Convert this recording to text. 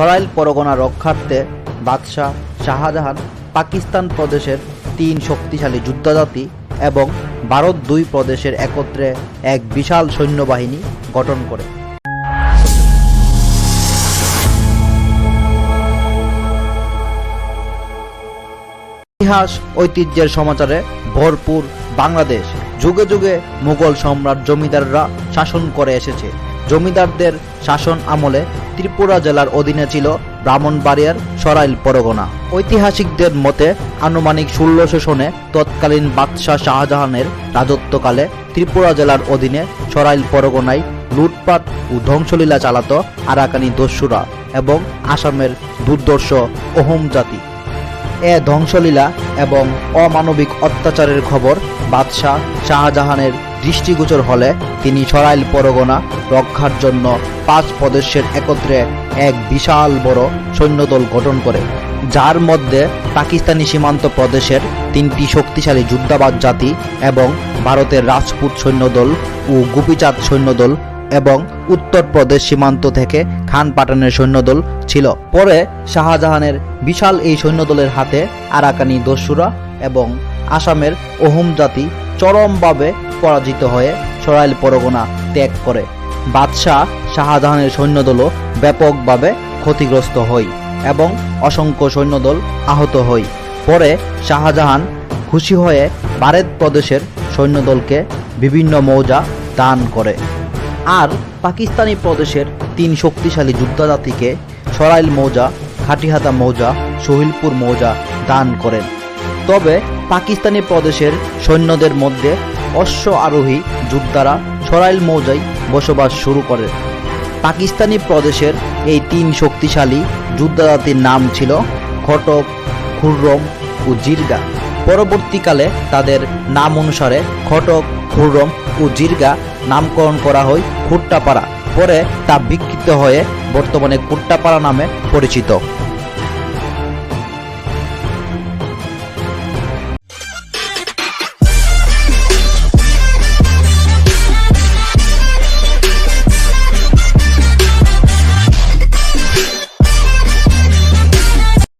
সরাইল পরগনা রক্ষার্থে বাদশাহ শাহজাহান পাকিস্তান প্রদেশের তিন শক্তিশালী যুদ্ধজাতি এবং ভারত দুই প্রদেশের একত্রে এক বিশাল সৈন্যবাহিনী গঠন করে। ইতিহাস, ঐতিহ্যের সমাচারে ভরপুর বাংলাদেশ। যুগে যুগে মুঘল সম্রাট জমিদাররা শাসন করে এসেছে। জমিদারদের শাসন আমলে ত্রিপুরা জেলার অধীনে ছিল ব্রাহ্মণবাড়িয়ার সরাইল পরগনা। ঐতিহাসিকদের মতে, আনুমানিক ষোলোশো সনে তৎকালীন বাদশাহ শাহজাহানের রাজত্বকালে ত্রিপুরা জেলার অধীনে সরাইল পরগনায় লুটপাট ও ধ্বংসলীলা চালাত আরাকানি দস্যুরা এবং আসামের দুর্দর্শ অহোম জাতি। এ ধ্বংসলীলা এবং অমানবিক অত্যাচারের খবর বাদশাহ শাহজাহানের দৃষ্টিগোচর হলে তিনি সরাইল পরগনা রক্ষার জন্য পাঁচ প্রদেশের একত্রে এক বিশাল বড় সৈন্যদল গঠন করে, যার মধ্যে পাকিস্তানি সীমান্ত প্রদেশের তিনটি শক্তিশালী যুদ্ধাবাদ জাতি এবং ভারতের রাজপুত সৈন্যদল ও গুপিচাঁদ সৈন্যদল এবং উত্তরপ্রদেশ সীমান্ত থেকে খান পাঠানের সৈন্যদল ছিল। পরে শাহজাহানের বিশাল এই সৈন্যদলের হাতে আরাকানি দস্যুরা এবং আসামের ওহুম জাতি চরমভাবে পরাজিত হয়ে সরাইল পরগনা ত্যাগ করে। বাদশাহ শাহজাহানের সৈন্যদলও ব্যাপকভাবে ক্ষতিগ্রস্ত হয় এবং অসংখ্য সৈন্যদল আহত হয় পরে শাহজাহান খুশি হয়ে ভারত প্রদেশের সৈন্যদলকে বিভিন্ন মৌজা দান করে। আর পাকিস্তানি প্রদেশের তিন শক্তিশালী যুদ্ধজাতিকে সরাইল মৌজা, খাটিহাতা মৌজা, সহিলপুর মৌজা দান করেন। তবে পাকিস্তানি প্রদেশের সৈন্যদের মধ্যে অশ্ব আরোহী যোদ্ধারা সরাইল মৌজায় বসবাস শুরু করে। পাকিস্তানি প্রদেশের এই তিন শক্তিশালী যুদ্ধজাতির নাম ছিল খটক খুররম ও জিরগা। পরবর্তীকালে তাদের নাম অনুসারে খটক খুররম ও জিরগা নামকরণ করা হয় খুট্টাপাড়া। পরে তা বিকৃত হয়ে বর্তমানে কুট্টাপাড়া নামে পরিচিত।